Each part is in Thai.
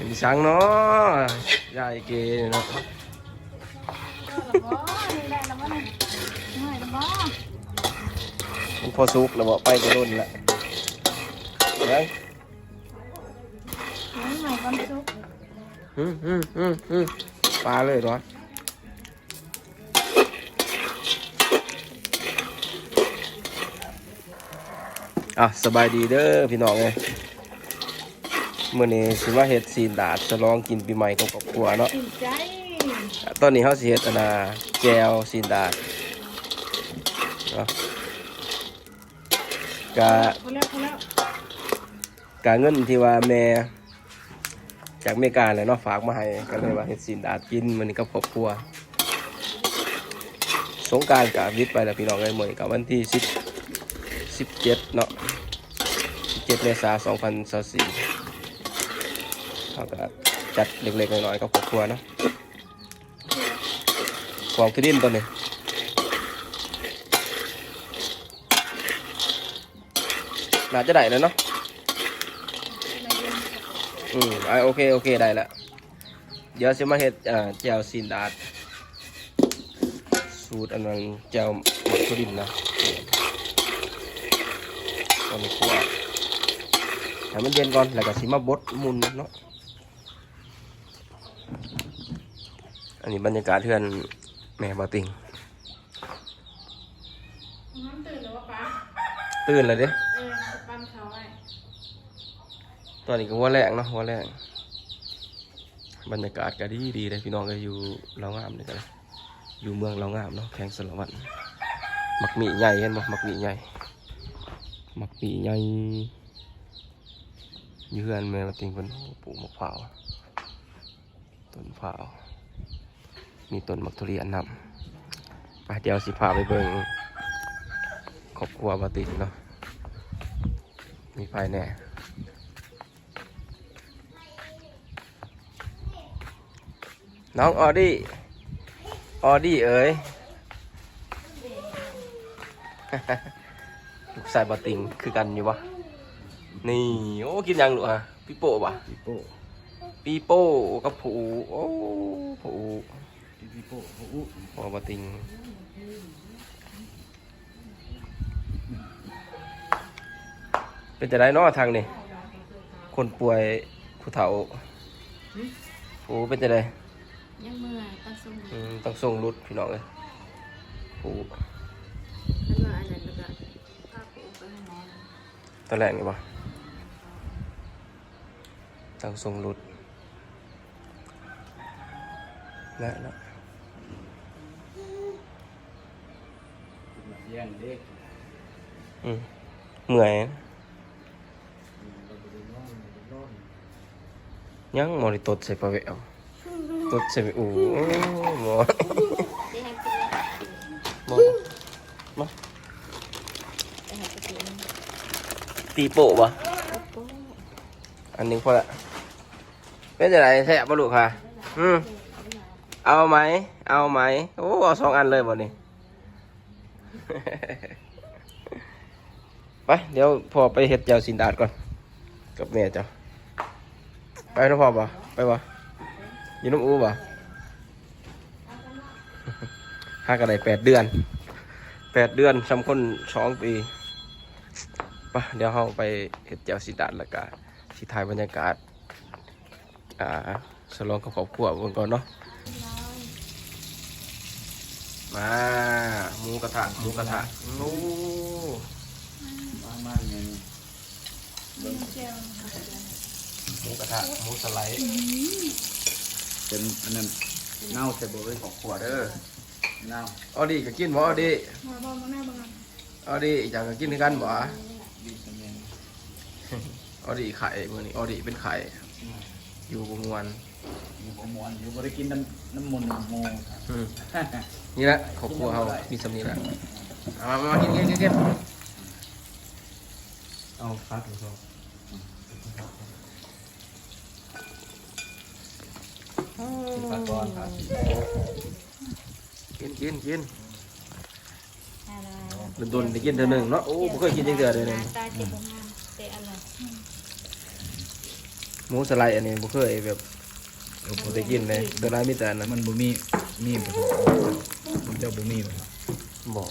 เป็นช้างเนาะยายเกเนาะนี่ได้แล้วบ่นี่เหนื่อยแล้วบ่มันพอสุกแล้วบ่ไปก็รุ่นละเดี๋ยวเหนื่อยก่อนสุกอืมอืมอืมอืมปลาเลยเหรออะสบายดีเด้อพี่น้องเลย มื่อนี้สิมาเฮ็ดซีดาดฉลองกินปีใหม่กับครอบครัวเนาะตอนนี้เขาสิเฮ็ดอนาแจวซีดาดเนาะกะกะเงินที่ว่าแม่จากเมกาเลยเนาะฝากมาให้ก็เลยว่าเฮ็ดซีดาดกินมื้อนี้กับครอบครัว สงการกับวิทย์ไปแล้วพี่น้องเลยมื้อนี้กับวันที่10 17เจ็ดเนาะ17เมษายน2024 เขาก็จัดเล็กๆน้อยๆกับครอบครัวเนาะของที่ดินตัวนี้น่าจะได้แล้วเนาะอืมอะโอเค โอเค ได้แล้วเดี๋ยวจะมาเฮ็ดอ่าแจวซีนดาดสูตรอันนั้นแจวหมักทุดินนะตอนนี้ขัวให้มันเย็นก่อน แล้วก็สิมาบดมุนเนาะ อันนี้บรรยากาศเทือนแม่บาติง น้ำตื่นแล้วว่าป้าตื่นเลยเด้เออปั้นเขาไว้ตอนนี้ก็หัวแรงเนาะหัวแรงบรรยากาศก็ดีดีเลยพี่น้องก็อยู่เรางามเลยกันอยู่เมืองเรางามเนาะแข่งสารวัตรมักมีใหญ่เห็นบ่มักมีใหญ่มักมีใหญ่อยู่เฮือนแม่มาติงเพิ่นปลูกมะพร้าวต้นมะพร้าว มีต้นมักทุเรียนนำไปเดี๋ยวสิพาไปเบิ่งครอบครัวมาติงเนาะ มีไฟแน่น้องออดี้ ออดี้เอ๋ย ลูกชายบาติงคือกันอยู่ปะนี่ โอ้กินยังลูกฮะปีโป้ปะปีโป้ ปีโป้กับผูโอ้ผู ปีโป้โอ้โหพอบาติงเป็นจะได้นอทางนี่คนป่วยผู้เฒ่าผูเป็นจะได้ยังเมื่อยต้องส่งอืมต้องส่งรุดพี่น้องเลยผูแล้วก็อันนั้นแล้วก็พาปูไปให้หมอตอนแรกนี่ปะต้องส่งรุดและแล้ว เสียงเด็กอืมเหนื่อยยังมอริตดใส่ปลาเวลตดใส่ไปอูโอ้หมอมอมาตีโปะปะอันนึงพอละเป็นจะไรแทะปลาลูกค่ะ อืมเอาไหม เอาไหม โอ้ เอาสองอันเลยบ่นี่ ไปเดี๋ยวพ่อไปเห็ดเจ้าสินดาดก่อน กับแม่เจ้าไปนะพ่อบ่ไปบ่อยินน้ำอูบ่ห้ากันได้แปดเดือนแปดเดือนสำคนสองปีไปเดี๋ยวเราไปเห็ดเจ้าสินดาดแล้วก็สิถ่ายบรรยากาศอ่าสลองกับครอบครัวกันก่อนเนาะ มาหมูกระทะหมูกระทะโอ้บ้านบ้านเนี่ยหมูกระทะหมูสไลด์เป็นอันนั้นเน่าใส่บ่เลยขอบขวดเด้อเน่าเอาดีก็กินบ่เอาดีมาบ่มาแม่บ่กันเอาดีอยากก็กินคือกันบ่ดีสมัยเอาดีไข่มื้อนี้เอาดีเป็นไข่อยู่บ่ม่วนอยู่บ่มวนอยู่บ่ได้กินน้ำน้ำมันต์น้ำโมอืม นี่แหละครอบครัวเฮามีสำนี้แหละเอามามากินกินกินกินเอาพักหรือเปล่าปลาก้อนครับกินกินกินอะไรโดนๆได้กินเทื่อหนึงเนาะโอ้บ่เคยกินจังเทื่อเด้อหเนี่น้ายตาเจ็บบ่งามแต่อร่อยหมูสไลด์อันนี้บ่เคยแบบบ่ได้กินเลยโดนร้ายมีแต่อันนั้นมันบ่มีมีผสมมัน เจ้าบ่มีบ่บ่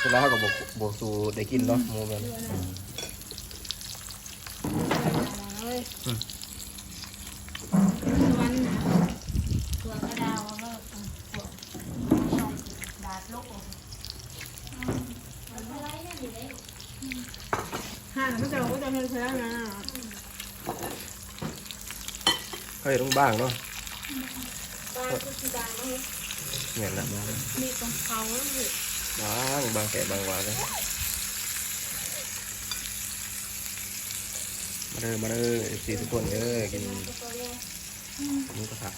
สไลด์เขาก็บ่บ่สู่ได้กินเนาะหมูแบบนี้เฮ้ยมันตัวกระดาวเลิกตัวช่องดาดลูกห่างก็จะก็จะเพิ่มเพิ่มนะเคยต้องบ้างเนาะ ปลาคือสีดำเลยแม่นละมีตรงเขาอยู่บางบางแก่บางวาเลยมาเด้อมาเด้อสี่ทุกคนเด้อกินหมูกระทะ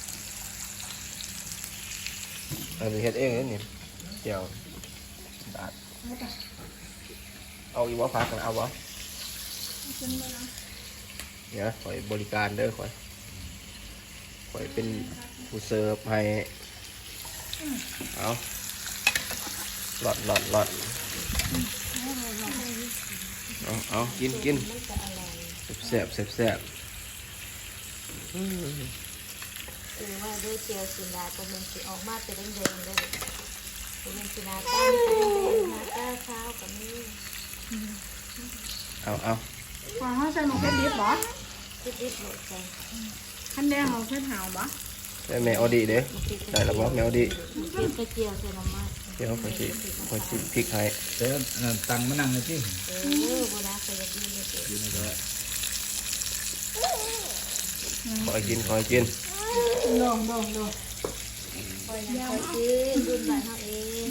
อันนี้เฮ็ดเองเนี่เจียวบาดเอาอีกวะพักกันเอาวะเดี๋ยวคอยบริการเด้อคอย คอยเป็นผู้เสิร์ฟให้ เอาหลอดหลอดหลอดเอาเอากินกินแซ่บแซ่บแซ่บอืมคือว่าด้วยเจียวสินดาตัวมันสิออกมาเป็นแดงๆเลยตัวมันสินาตั้งเป็นแดงนาต้าเช้ากับนี่เอาเอาขอให้ใส่หมกเพชรดิบบ่คิดดิบหมดใจ ขั้นแดงหมกเพชรหาวบ่ได้แมวดีเด้ได้แล้วบ่แมวดีคิดกระเจียวใส่น้ำมันเดี๋ยวคอยสิคอยสิพริกให้แต่อันนั้นตังมานั่งเลยที่เออโบราณใส่ดีเลยเอยู่ในก็คอยกินคอยกินลงลงลงคอยนะคอยกินรุ่นบ้านเขาเอง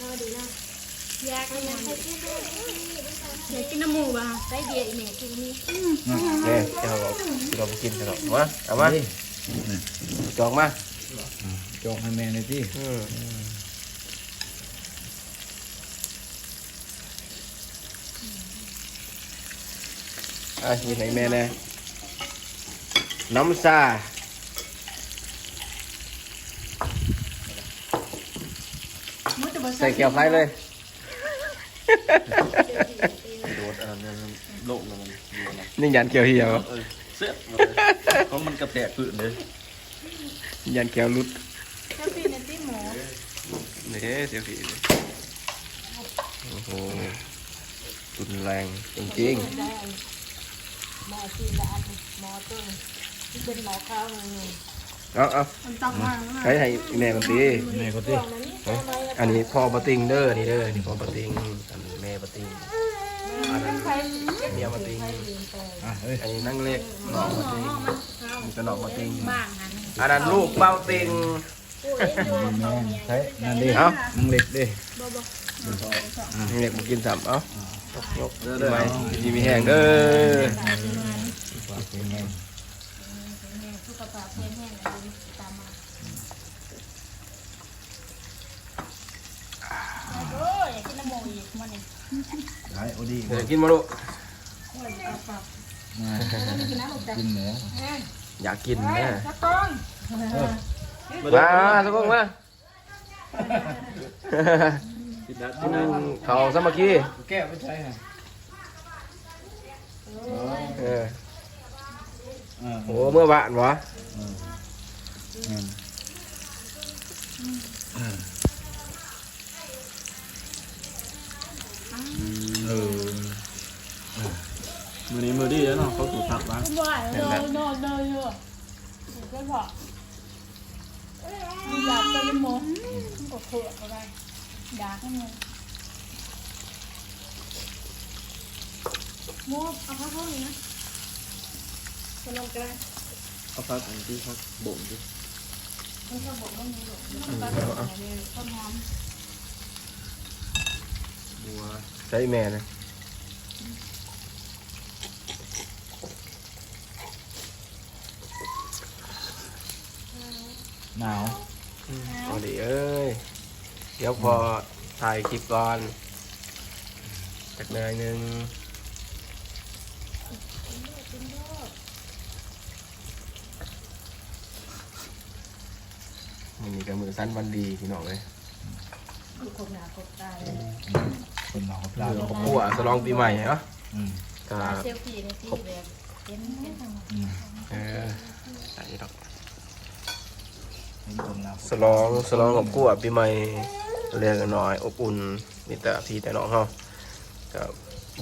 น่าดีนะอ ยากให้ยังใครกินด้วยอยากกินน้ำหมูบ่ะใส่เบียร์อีเมกินนี่เนี่ยเจ้าเราเราไปกินกันหรอกมาเอามานี่จองมาจองให้แม่เลยที่อืมอะกินให้แม่แน่น้ำซามื้อจะบ่ใส่แก้วไฟเลย โดดอันนั้นโลกมันอยู่นะนี่ยันเกี่ยวเหี่ยวเออเสียมาเลยเพราะมันกระแทกพื้นเลยยันเกี่ยวรุดแค่ปีนตี้หมูนี่เสียวผีโอ้โหรุนแรงจริงได้หมอสีดาหมอต้นที่เป็นหมอข้าวหนึ่งๆเอาเอามันตักมาแล้วใช้ให้แม่กันตีแม่ก็ที่อั นนี้พ่อปะติงเด้อนี่เด้อนี่พ่อปะติงอันนี้แม่ปะติงอันนั้นเมียปะติงอะเฮ้ยอันนี้นั่งเล็กน้องปะติงอันนี้ก็น้องปะติงบ้านหันอันนั้นลูกเป้าติงแม่ใช้นั่นดิเอ้านังเล็กดินี่เล็กมากินสับเอ้ายกเด้อเด้อดีมีแห้งเด้อ ฝากเป็นไง สุขภาพแข็งแรงตามมาโอ้ยอยา กกินน้ำหมูอีกมันนี่หายโอดีเดี๋ยวกินมาลูกมากินหมูอยากกินนะตะก้องมาทุกคนมาติดนัดติดนัดเขาสามัคคีแก้วไม่ใช่ฮะเอออ่าโอ้เมื่อวานวะ อืมเออ มือนี้มือดีแล้วเนาะเขาถูกทักบ้างบ่ายโดนโดนโดนอยู่ก็พออยากกินหมูมันก็เผือกอะไรอยากให้มันหมูเอาข้าวห้องนี้นะขนมกันเขาพักอันที่เขาบ่มดิบัวใช้แม่นะ หนาวพอดีเอ้ย เดี๋ยวพอถ่ายคลิปก่อนจากหนอยหนึงมันมีกับมือสั้นวันดีพี่น้องเลยคนหนากดตายคนหนาวปลาเรือขบขัวสลองปีใหม่เนาะอืมก็มาเซลฟี่ในที่แบบเห็นเห็นทางหมดเออใส่ดอก เห็นตรงหน้า สลองสลองกับกู้ปีใหม่เรียกกันหน่อยอบอุ่นมีแต่พี่แต่น้องเฮาก็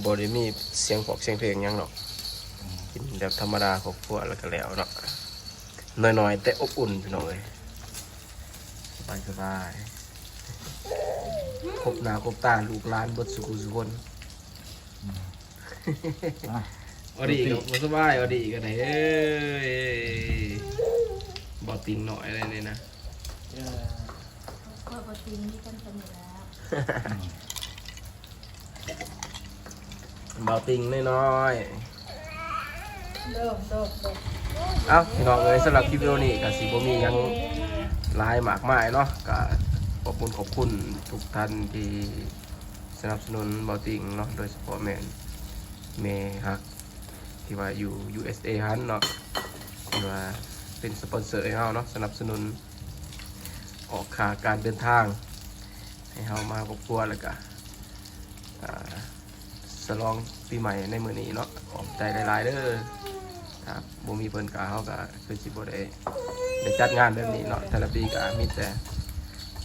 บ่ได้มีเสียงปอกเสียงเพลงหยังดอกกินแบบธรรมดาครอบครัวแล้วก็แล้วเนาะน้อยๆแต่อบอุ่นพี่น้องเอ้ยสบายสบายครบหน้าครบตาลูกหลานเบิดสุขุสุคนอะอดีก็บ่สบายอดีก็ได้เอ้ยบ่ ติงหน่อยอะไรนี่นะก็ปกติมีกันกันอยู่แล้วบ่ติงน้อยเริ่มเริ่มเริ่มๆเอ้าพี่น้องเอ้ยสำหรับคลิปวิดีโอนี้ก็สิบ่มีหยังหลายมากมายเนาะก็ขอบคุณขอบคุณทุกท่านที่สนับสนุนบ่ติงเนาะโดยเฉพาะแม่นเมฮักที่ว่าอยู่ USA ฮันเนาะที่ว่า เป็นสปอนเซอร์ให้เฮาเนาะสนับสนุน ออกค่าการเดินทาง ให้เฮามาครอบครัวแล้วก็สลองปีใหม่ในมือนี้เนาะขอบใจหลายๆเด้อครับบ่มีเพิ่นก็เฮาก็คือสิบ่ได้ได้จัดงานแบบนี้เนาะแต่ละปีก็มีแต่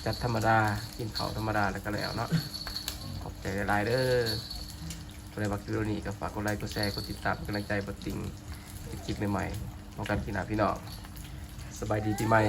จัดธรรมดากินข้าวธรรมดาแล้วก็แล้วเนาะขอบใจหลายๆเด้อคนบักคิโอนี้ก็ฝากกดไลค์กดแชร์กดติดตามกำลังใจบ่ติงคลิปใหม่ๆ พบกันพี่หน้าพี่น้องสบายดีปีใหม่